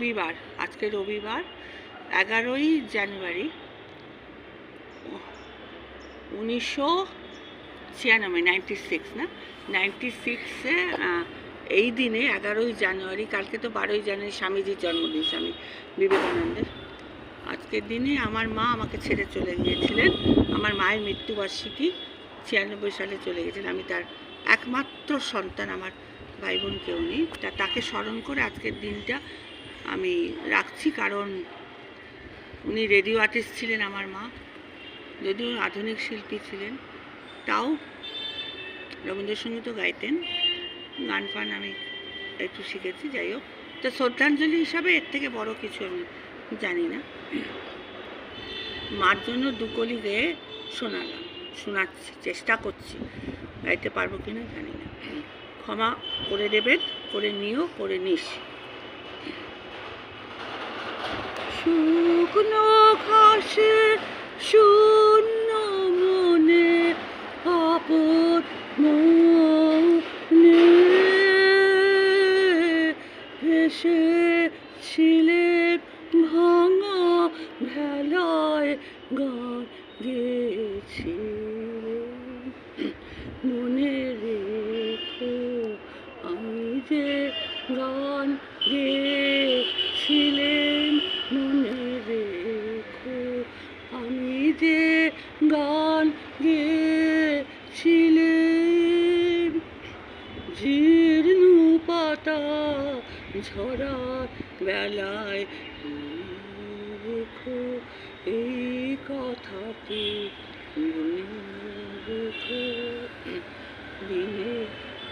রবিবার, আজকে রবিবার, এগারোই জানুয়ারি, উনিশশো ছিয়ানব্বই নাইনটি সিক্স না নাইনটি সিক্সে এই দিনে এগারোই জানুয়ারি, কালকে তো বারোই জানুয়ারি স্বামীজির জন্মদিন, স্বামী বিবেকানন্দের। আজকের দিনে আমার মা আমাকে ছেড়ে চলে গিয়েছিলেন। আমার মায়ের মৃত্যুবার্ষিকী ছিয়ানব্বই সালে চলে গেছেন। আমি তার একমাত্র সন্তান, আমার ভাই বোন কেউ নেই। তা, তাকে স্মরণ করে আজকের দিনটা আমি রাখছি কারণ উনি রেডিও আর্টিস্ট ছিলেন আমার মা, যদিও আধুনিক শিল্পী ছিলেন। তাও রবীন্দ্রসঙ্গীতও গাইতেন। গান ফান আমি একটু শিখেছি, যাই হোক। তো শ্রদ্ধাঞ্জলি হিসাবে এর থেকে বড় কিছু আমি জানি না। মার জন্য দুকলি গেয়ে শোনালাম শোনাচ্ছি, চেষ্টা করছি। গাইতে পারব কিনা জানি না। ক্ষমা করে দেবেন, করে নিও, করে নিস। শুকনো ঘাসে শূন্য মনে আপদ মনে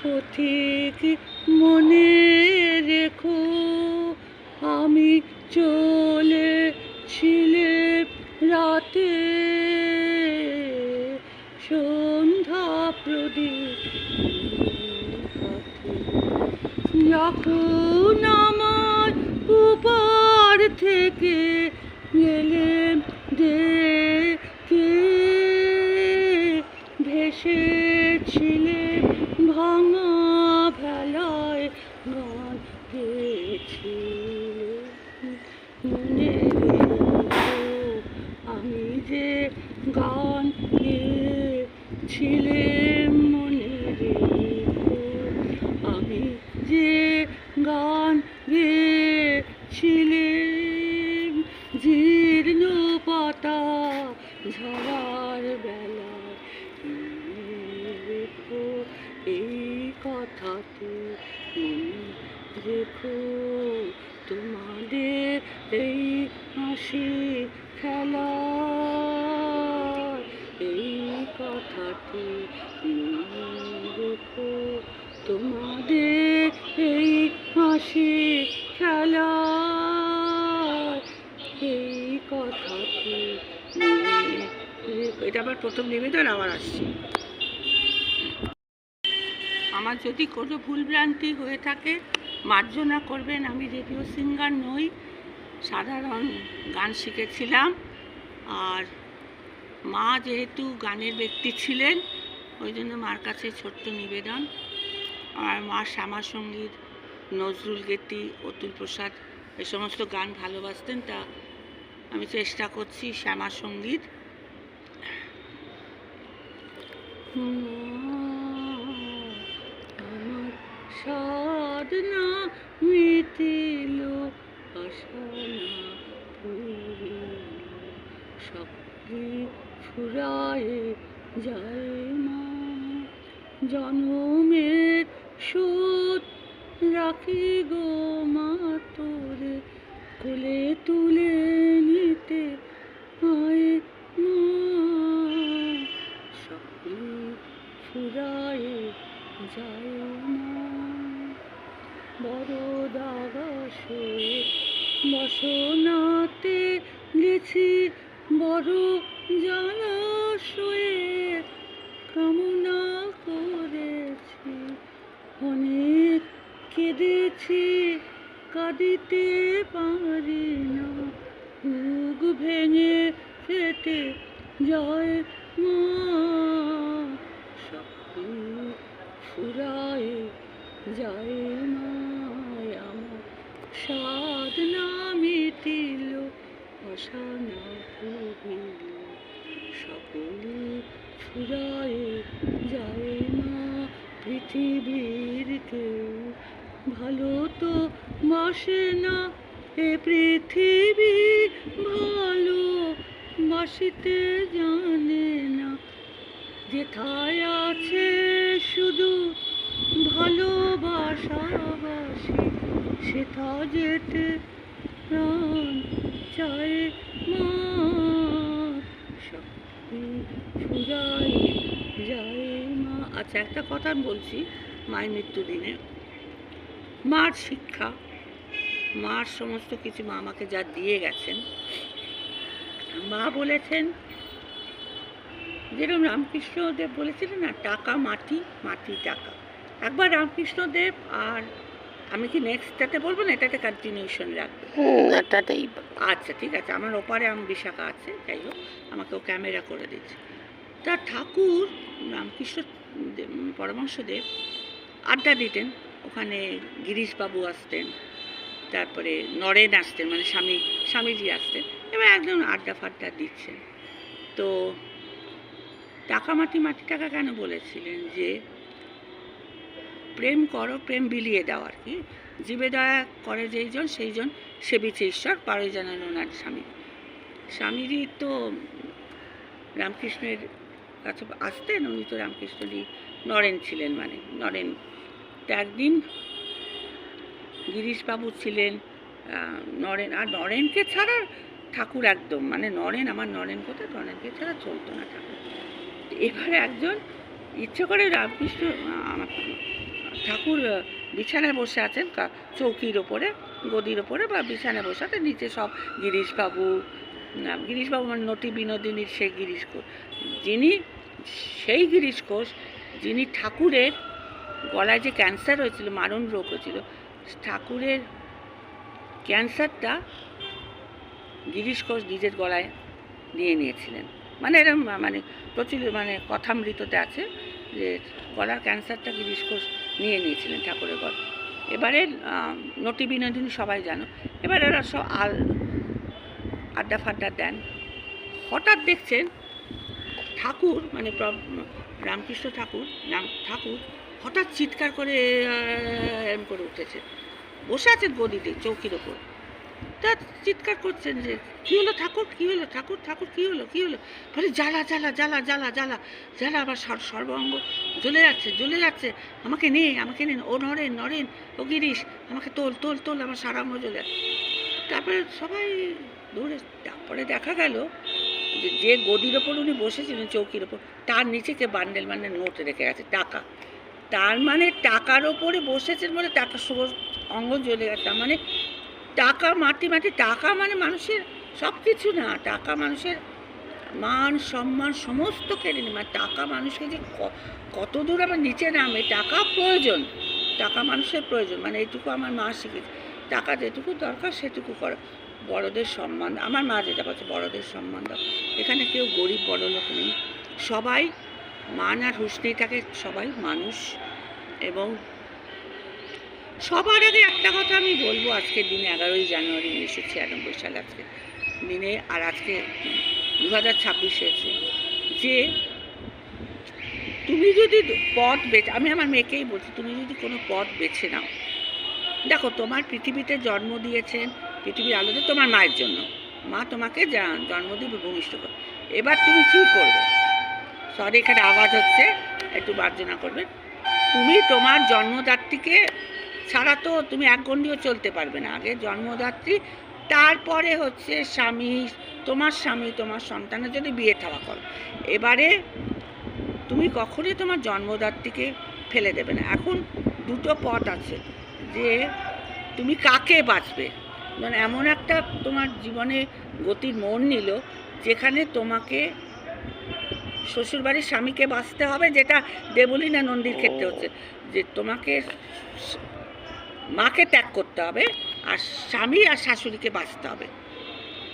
পথিক মনে রেখো, আমি চলেছিলে রাতে সন্ধ্যা প্রদীপ। যখন আমার উপার থেকে গেলেন দেখে ভেসেছিলেন ভাঙা ভেলায় গান গেয়েছিলেন মনে রেখো আমি যে গান গেয়েছিলেন মনে রেখো আমি যে গান গেয়েছিলেন জীর্ণ পাতা ঝরার মনে রেখো এই মনে রেখো তোমাদের এই হাসি খেলা। এই কথাটি রেখো তোমাদের এই হাসি খেলা, এই কথাটি এটা আমার প্রথম নিবেদন, আবার আসছি। আমার যদি কোনো ভুলভ্রান্তি হয়ে থাকে, মার্জনা করবেন, আমি রেডিও সিঙ্গার নই, সাধারণ গান শিখেছিলাম, আর মা যেহেতু গানের ব্যক্তি ছিলেন, ওই জন্য মার কাছে ছোট্ট নিবেদন। আর মা শ্যামা সংগীত নজরুল গীতি, অতুল প্রসাদ, এ সমস্ত গান ভালোবাসতেন, তা আমি চেষ্টা করছি শ্যামা সংগীত সাধনা মিটিল পুরিল শক্তি ফুরায় যায় মা জনমের সুদ রাখি গো মা তোরে, কোলে তুলে নিতে আয় মা। ফুরায় যায় না। বড় দাগাসে বসনাতে গেছি বড় জলাশয়ে কামনা করেছি। অনেক কেঁদেছি, কাঁদিতে পারি না। বুক ভেঙে ফেটে যায় মা। শক্তি ফুরায় যায় না আমার সাদ না মিটিল আশা না সকলে ফুরায়ে যায় না পৃথিবীর কেউ ভালো তো বাসে না এ পৃথিবী ভালো বাসিতে জানে না যেথায় আছে শুধু ভালোবাসাবাসি সেথা যেতে প্রাণ চায় মা। শক্তি ফুরাই যায় মা। আচ্ছা একটা কথা আমি বলছি মায়ের মৃত্যুদিনে। মার শিক্ষা, মার সমস্ত কিছু মা আমাকে যা দিয়ে গেছেন। মা বলেছেন, যেরকম রামকৃষ্ণদেব বলেছিলেন না, টাকা মাটি মাটি টাকা। একবার রামকৃষ্ণদেব আর আমি কি নেক্সটটাতে বলব না? এটাতে কন্টিনিউশন রাখব। হুম এটাতেই আচ্ছা ঠিক আছে। আমার ওপারে আমি বিশাখা আছে যাই হোক আমাকে ও ক্যামেরা করে দিচ্ছে। তা ঠাকুর রামকৃষ্ণ পরমহংসদেব আড্ডা দিতেন। ওখানে গিরিশবাবু আসতেন তারপরে নরেন আসতেন মানে স্বামী স্বামীজি আসতেন। এবার একদম আড্ডা ফাড্ডা দিচ্ছেন। তো টাকা মাটি মাটি টাকা কেন বলেছিলেন যে প্রেম করো, প্রেম বিলিয়ে দাও আর কি। জীবে দয়া করে যেইজন সেইজন সেবিছে ঈশ্বর পারে জানান ওনার স্বামী। স্বামীজি তো রামকৃষ্ণের কাছে আসতেন, উনি তো রামকৃষ্ণরই নরেন ছিলেন মানে নরেন তো একদিন গিরিশবাবু ছিলেন নরেন, আর নরেনকে ছাড়া ঠাকুর একদম মানে নরেন, আমার নরেন কোথায়? নরেনকে ছাড়া চলতো না ঠাকুর। এবারে একজন ইচ্ছে করে রামকৃষ্ণ আমার ঠাকুর বিছানায় বসে আছেন চৌকির ওপরে, গদির ওপরে বা বিছানায় বসে আছেন, নিচে সব গিরিশবাবু গিরিশবাবু মানে নটি বিনোদিনীর সেই গিরিশ ঘোষ যিনি সেই গিরিশ ঘোষ যিনি ঠাকুরের গলায় যে ক্যান্সার হয়েছিল, মারণ রোগ হয়েছিল, ঠাকুরের ক্যান্সারটা গিরিশ ঘোষ নিজের গলায় নিয়ে নিয়েছিলেন। মানে এরকম মানে প্রচুর মানে কথামৃততে আছে। যে গলার ক্যান্সারটা গিরিশ ঘোষ নিয়ে নিয়েছিলেন ঠাকুরের গলা এবারে নটি বিনোদিনী সবাই জানো। এবার ওরা সব আল, আড্ডা ফাড্ডা দেন। হঠাৎ দেখছেন ঠাকুর মানে রামকৃষ্ণ ঠাকুর, রাম ঠাকুর হঠাৎ চিৎকার করে এরম করে উঠেছে। বসে আছেন গদিতে, চৌকির ওপর। তা চিৎকার করছেন যে, কি হলো ঠাকুর? কি হলো ঠাকুর? ঠাকুর, কি হলো? কি হলো? বলে, জ্বালা জ্বালা জ্বালা জ্বালা জ্বালা জ্বালা আবার সর- সর্বাঙ্গ জ্বলে যাচ্ছে জ্বলে যাচ্ছে। আমাকে নে আমাকে নেন, ও নরেন নরেন ও গিরিশ, আমাকে তোল তোল তোল, আমার সারাঙ্গ জ্বলে তারপরে সবাই দৌড়ে তারপরে দেখা গেল যে যে গদির ওপর উনি বসেছিলেন, চৌকির ওপর, তার নিচে কে বান্ডেল বান্ডেল, নোট রেখে গেছে, টাকা। তার মানে টাকার ওপরে বসেছেন বলে টাকা শুভ অঙ্গ জ্বলে গেছে তার মানে টাকা মাটি মাটি, টাকা মানে মানুষের সব কিছু না। টাকা মানুষের মান, সম্মান, সমস্ত কেড়ে মানে টাকা মানুষকে যে কত দূর আমার নিচে নামে, টাকা প্রয়োজন। টাকা মানুষের প্রয়োজন। মানে এইটুকু আমার মা শিখেছে টাকা যেটুকু দরকার, সেটুকু করো। বড়দের সম্মান, আমার মা যেটা বলছে, বড়দের সম্মান দাও। এখানে কেউ গরিব, বড় লোক নেই। সবাই মান আর হুঁশ নেই থাকে। সবাই মানুষ এবং সবার আগে একটা কথা আমি বলব আজকের দিনে এগারোই জানুয়ারি উনিশশো ছিয়ানব্বই সাল আজকে দিনে, আর আজকে দু হাজার ছাব্বিশে যে তুমি যদি পথ বেছে, আমি আমার মেয়েকেই বলছি, তুমি যদি কোনো পথ বেছে নাও, দেখো তোমার পৃথিবীতে জন্ম দিয়েছেন, পৃথিবীর আলোতে তোমার মায়ের জন্য, মা তোমাকে জন্ম দিয়ে ভূমিষ্ঠ করে, এবার তুমি কি করবে? সরি, এখানে আওয়াজ হচ্ছে, একটু মার্জনা করবে তুমি তোমার জন্মদাত্রীকে ছাড়া তো তুমি এক গণ্ডিও চলতে পারবে না। আগে জন্মদাত্রী, তারপরে হচ্ছে স্বামী, তোমার স্বামী, তোমার সন্তানের যদি বিয়ে থাকা করো। এবারে তুমি কখনই তোমার জন্মদাত্রীকে ফেলে দেবে না। এখন দুটো পথ আছে যে তুমি কাকে বাঁচবে? মানে এমন একটা তোমার জীবনে গতির মন নিল যেখানে তোমাকে শ্বশুরবাড়ির স্বামীকে বাঁচতে হবে, যেটা দেবলীনা নন্দীর ক্ষেত্রে হচ্ছে। যে তোমাকে মাকে ত্যাগ করতে হবে আর স্বামী আর শাশুড়িকে বাঁচতে হবে।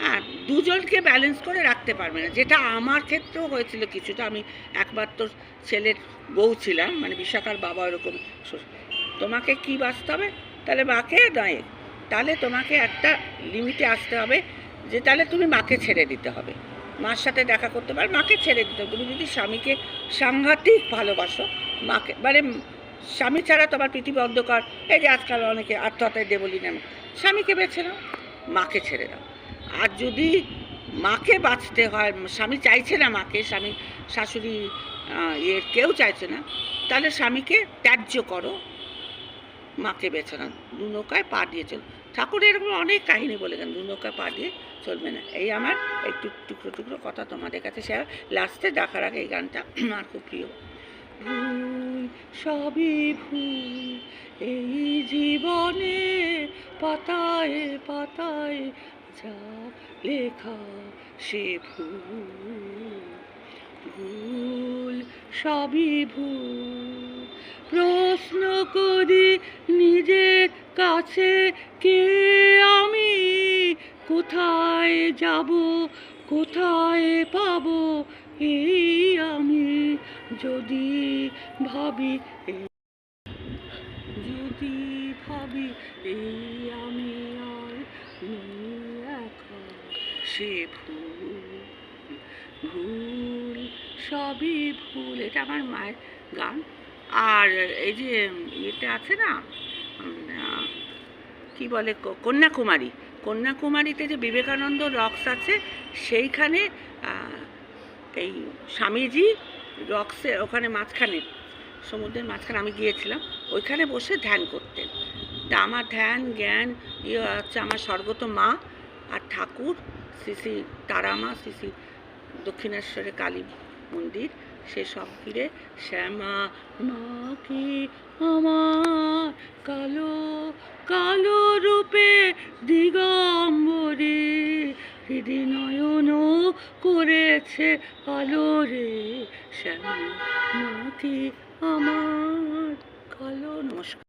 হ্যাঁ দুজনকে ব্যালেন্স করে রাখতে পারবে না। যেটা আমার ক্ষেত্রেও হয়েছিল কিছুটা। আমি একবার তো ছেলের বউ ছিলাম মানে বিশাখার বাবা ওরকম তোমাকে কি বাঁচতে হবে? তাহলে মাকে নয় তাহলে তোমাকে একটা লিমিটে আসতে হবে যে তাহলে তুমি মাকে ছেড়ে দিতে হবে। মার সাথে দেখা করতে পার, মাকে ছেড়ে দিতে হবে। তুমি যদি স্বামীকে সাংঘাতিক ভালোবাসো, মাকে মানে স্বামী ছাড়া তোমার পৃথিবী অন্ধকার এই যে আজকাল অনেকে আত্মহত্যায় দে বলি স্বামীকে বেছে নাও, মাকে ছেড়ে দাও। আর যদি মাকে বাঁচতে হয়, স্বামী চাইছে না মাকে, স্বামী শাশুড়ি এর কেউ চাইছে না, তাহলে স্বামীকে ত্যায্য করো। মাকে বেছে নাও, দু নৌকায় পা দিয়ে চল। ঠাকুর এরকম অনেক কাহিনী বলে গেন দু নৌকায় পা দিয়ে চলবে না। এই আমার একটু টুকরো টুকরো কথা তোমাদের কাছে শেয়ার লাস্টে দেখার আগে এই গানটা আমার খুব প্রিয়। ভুল সবই ভুল। এই জীবনে পাতায় পাতায় যা লেখা সে ভুল। ভুল, সবই ভুল। প্রশ্ন করি নিজের কাছে, কে আমি? কোথায় যাব, কোথায় পাবো? এই আমি যদি ভাবি যদি ভাবি এই আমি আর একা, সে ভুল ভুল সবই ভুল। এটা আমার মায়ের গান। আর এই যে এটা আছে না কি বলে কন্যাকুমারী। কন্যাকুমারীতে যে বিবেকানন্দ রক্স আছে, সেইখানে এই স্বামীজি রক্সে ওখানে মাঝখানে, সমুদ্রের মাঝখানে আমি গিয়েছিলাম, ওইখানে বসে ধ্যান করতেন। তা আমার ধ্যান, জ্ঞান ইয়ে হচ্ছে আমার স্বর্গত মা আর ঠাকুর শ্রী তারামা শ্রী দক্ষিণেশ্বরে কালী মন্দির, সে সব ঘিরে শ্যামা, মা কি আমার কালো কালো রূপে দিগম্বরে হৃদি নয়ন করেছে আলোরে শ্যামতি আমার কালো নমস্কার।